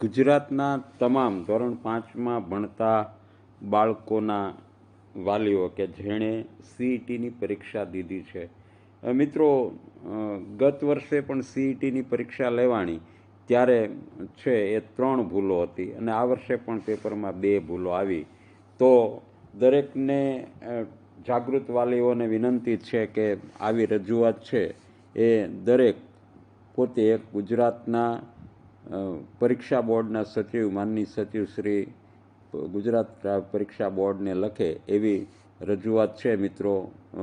ગુજરાતના તમામ ધોરણ પાંચમાં ભણતા બાળકોના વાલીઓ કે જેણે સીઈટીની પરીક્ષા દીધી છે. મિત્રો ગત વર્ષે પણ સીઈટીની પરીક્ષા લેવાની ત્યારે છે એ ત્રણ ભૂલો હતી અને આ વર્ષે પણ પેપરમાં બે ભૂલો આવી. તો દરેકને જાગૃત વાલીઓને વિનંતી છે કે આવી રજૂઆત છે એ દરેક પોતે એક ગુજરાતના પરીક્ષા બોર્ડના સચિવ માનની સચિવ શ્રી ગુજરાત પરીક્ષા બોર્ડને લખે એવી રજૂઆત છે મિત્રો.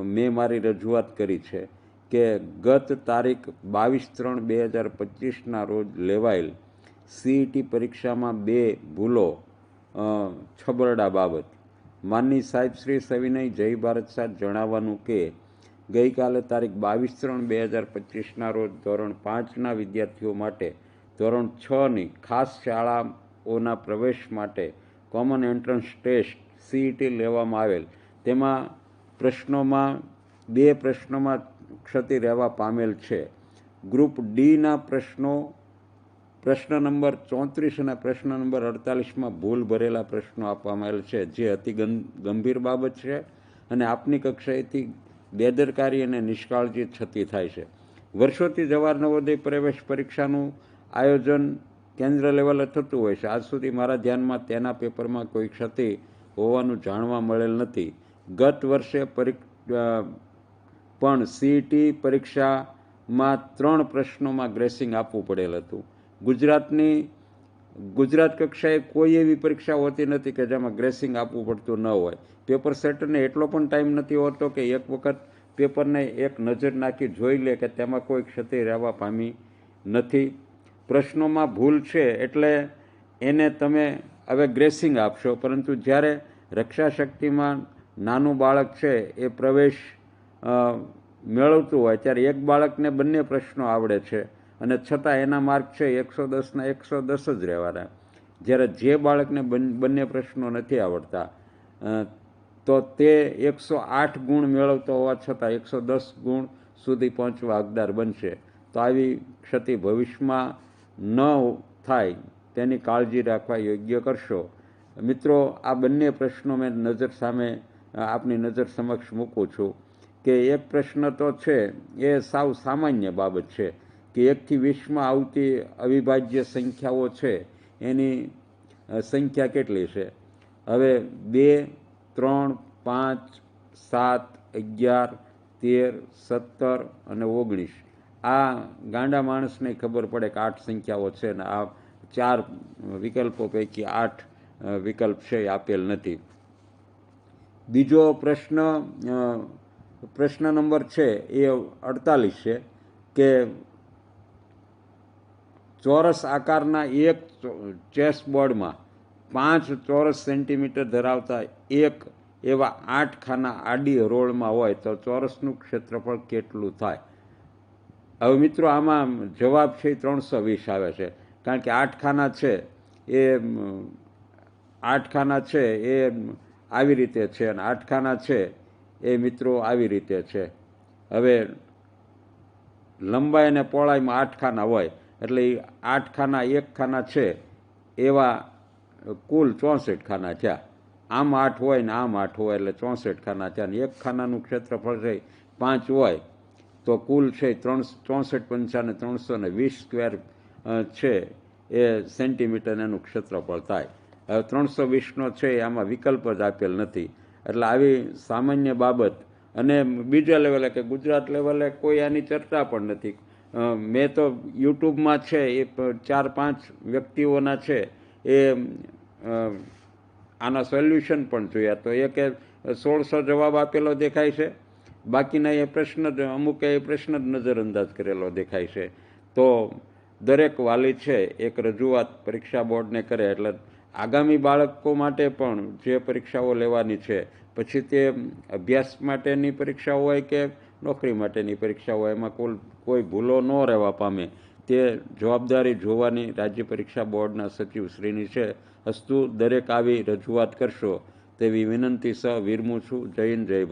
મેં મારી રજૂઆત કરી છે કે ગત તારીખ બાવીસ ત્રણ બે હજાર પચીસના રોજ લેવાયેલ સીઈટી પરીક્ષામાં બે ભૂલો છબરડા બાબત. માનની સાહેબ શ્રી સવિનય જય ભારત સાહેબ જણાવવાનું કે ગઈકાલે તારીખ બાવીસ ત્રણ બે હજાર પચીસના રોજ ધોરણ પાંચના વિદ્યાર્થીઓ માટે ધોરણ છની ખાસ શાળાઓના પ્રવેશ માટે કોમન એન્ટ્રન્સ ટેસ્ટ સીઈટી લેવામાં આવેલ. તેમાં પ્રશ્નોમાં, બે પ્રશ્નોમાં ક્ષતિ રહેવા પામેલ છે. ગ્રુપ ડીના પ્રશ્નો, પ્રશ્ન નંબર ચોત્રીસ અને પ્રશ્ન નંબર અડતાલીસમાં ભૂલ ભરેલા પ્રશ્નો આપવામાં આવેલ છે, જે અતિ ગંભીર બાબત છે અને આપની કક્ષાએથી બેદરકારી અને નિષ્કાળજી થતી થાય છે. વર્ષોથી જવાહર નવોદય પ્રવેશ પરીક્ષાનું આયોજન કેન્દ્ર લેવલે થતું હોય છે. આજ સુધી મારા ધ્યાનમાં તેના પેપરમાં કોઈ ક્ષતિ હોવાનું જાણવા મળેલ નથી. ગત વર્ષે પણ સીઈટી પરીક્ષામાં ત્રણ પ્રશ્નોમાં ગ્રેસિંગ આપવું પડેલ હતું. ગુજરાતની, ગુજરાત કક્ષાએ કોઈ એવી પરીક્ષા હોતી નથી કે જેમાં ગ્રેસિંગ આપવું પડતું ન હોય. પેપર સેટરને એટલો પણ ટાઈમ નથી હોતો કે એક વખત પેપરને એક નજર નાખી જોઈ લે કે તેમાં કોઈ ક્ષતિ રહેવા પામી નથી. પ્રશ્નોમાં ભૂલ છે એટલે એને તમે હવે ગ્રેસિંગ આપશો. પરંતુ જ્યારે રક્ષા શક્તિમાં નાનું બાળક છે, એ પ્રવેશ મેળવતું હોય, ત્યારે એક બાળકને બંને પ્રશ્નો આવડે છે. અને છતાં એના માર્ક છે એકસો દસના એકસો દસ જ રહેવાના. જ્યારે જે બાળકને બંને પ્રશ્નો નથી આવડતા તો તે એકસો આઠ ગુણ મેળવતો હોવા છતાં એકસો દસ ગુણ સુધી પહોંચવા હકદાર બનશે. તો આવી ક્ષતિ ભવિષ્યમાં ન થાય તેની કાળજી રાખવા યોગ્ય કરશો. મિત્રો, આ બંને પ્રશ્નો મેં નજર સામે, આપની નજર સમક્ષ મૂકું છું કે એક પ્રશ્ન તો છે, એ સાવ સામાન્ય બાબત છે કે એકથી વીસમાં આવતી અવિભાજ્ય સંખ્યાઓ છે, એની સંખ્યા કેટલી છે? હવે બે, ત્રણ, પાંચ, સાત, અગિયાર, તેર, સત્તર અને ઓગણીસ. આ ગાંડા માણસને ખબર પડે કે આઠ સંખ્યાઓ છે ને આ ચાર વિકલ્પો પૈકી આઠ વિકલ્પ છે એ આપેલ નથી. બીજો પ્રશ્ન પ્રશ્ન નંબર છે એ અડતાલીસ છે કે ચોરસ આકારના એક ચેસ બોર્ડમાં પાંચ ચોરસ સેન્ટીમીટર ધરાવતા એક એવા આઠ ખાના આડી રોળમાં હોય તો ચોરસનું ક્ષેત્રફળ કેટલું થાય? હવે મિત્રો, આમાં જવાબ છે એ ત્રણસો વીસ આવે છે. કારણ કે આઠ ખાના છે, એ આઠ ખાના છે, એ આવી રીતે છે અને આઠ ખાના છે, એ મિત્રો આવી રીતે છે. હવે લંબાઈ અને પહોળાઈમાં આઠ ખાના હોય, એટલે આઠ ખાના, એક ખાના છે, એવા કુલ ચોસઠ ખાના થયા. આમ આઠ હોય ને આમ આઠ હોય, એટલે ચોસઠ ખાના થયા ને એક ખાનાનું ક્ષેત્રફળ છે પાંચ હોય. તો કુલ છે ત્રણ ચોસઠ પંચાને ત્રણસો ને વીસ સ્ક્વેર છે એ સેન્ટીમીટર એનું ક્ષેત્રફળ થાય. હવે ત્રણસો વીસનો છે એ આમાં વિકલ્પ જ આપેલ નથી. એટલે આવી સામાન્ય બાબત અને બીજા લેવલે કે ગુજરાત લેવલે કોઈ આની ચર્ચા પણ નથી. મેં તો યુટ્યુબમાં છે એ ચાર પાંચ વ્યક્તિઓના છે એ આના સોલ્યુશન પણ જોયા. તો એક સોળસો જવાબ આપેલો દેખાય છે. બાકીના એ પ્રશ્ન જ અમુક એ પ્રશ્ન જ નજરઅંદાજ કરેલો દેખાય છે. તો દરેક વાલી છે, એક રજૂઆત પરીક્ષા બોર્ડને કરે, એટલે આગામી બાળકો માટે પણ જે પરીક્ષાઓ લેવાની છે, પછી તે અભ્યાસ માટેની પરીક્ષા હોય કે નોકરી માટેની પરીક્ષા હોય, એમાં કોઈ કોઈ ભૂલો ન રહેવા પામે, તે જવાબદારી જોવાની રાજ્ય પરીક્ષા બોર્ડના સચિવ શ્રીની છે. હસ્તુ દરેક આવી રજૂઆત કરશો તેવી વિનંતી સહ, વિરમું છું. જય હિન્દ, જય